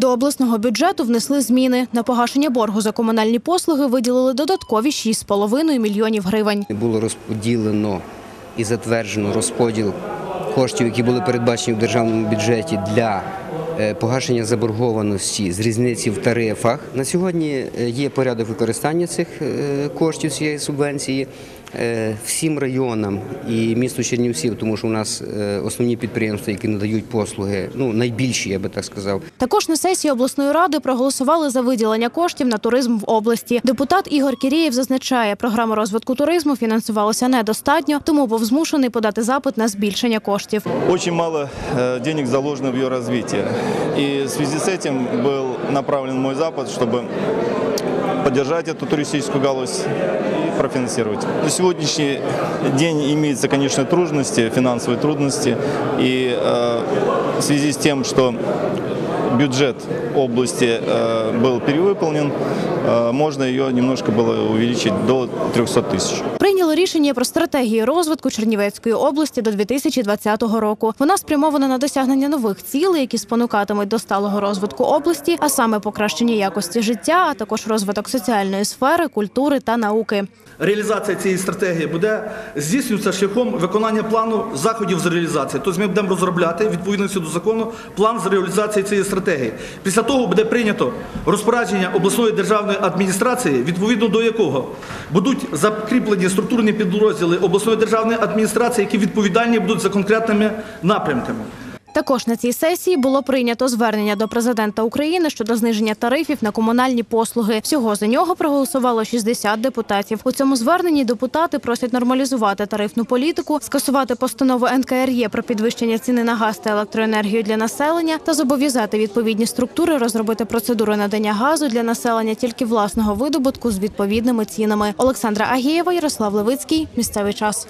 До обласного бюджету внесли зміни. На погашення боргу за комунальні послуги виділили додаткові 6,5 мільйонів гривень. Було розподілено і затверджено розподіл коштів, які були передбачені в державному бюджеті для е, погашення заборгованості з різниці в тарифах. На сьогодні е, є порядок використання цих е, коштів цієї субвенції всім районам і місту Чернівців, тому що у нас е, основні підприємства, які надають послуги, ну найбільші, я би так сказав, Також на сесії обласної ради проголосували за виділення коштів на туризм в області. Депутат Ігор Кірєєв зазначає, програма розвитку туризму фінансувалася недостатньо, тому був змушений подати запит на збільшення коштів. Очень мало э, денег заложено в ее развитие. И в связи с этим был направлен мой запад, чтобы поддержать эту туристическую галузь и профинансировать. На сегодняшний день имеются, конечно, трудности, финансовые трудности. И э, в связи с тем, что бюджет области э, был перевыполнен, можно ее немножко было увеличить до 300 тысяч. Прийняли рішення про стратегію розвитку Чернівецької області до 2020 року. Вона спрямована на досягнення нових цілей, які спонукатимуть до сталого розвитку області, а саме покращення якості життя, а також розвиток соціальної сфери, культури та науки. Реалізація цієї стратегії буде здійснюватися шляхом виконання плану заходів з реалізації. Тобто ми будемо розробляти відповідності до закону план з реалізації цієї стратегії. Після того буде прийнято розпорядження обласної державної адміністрації, відповідно до якого будуть закріплені структурні підрозділи обласної державної адміністрації, які відповідальні будуть за конкретними напрямками. Також на цій сесії було прийнято звернення до президента України щодо зниження тарифів на комунальні послуги. Всього за нього проголосувало 60 депутатів. У цьому зверненні депутати просять нормалізувати тарифну політику, скасувати постанову НКРЄ про підвищення ціни на газ та електроенергію для населення та зобов'язати відповідні структури розробити процедуру надання газу для населення тільки власного видобутку з відповідними цінами. Олександра Агієва, Ярослав Левицький. Місцевий час.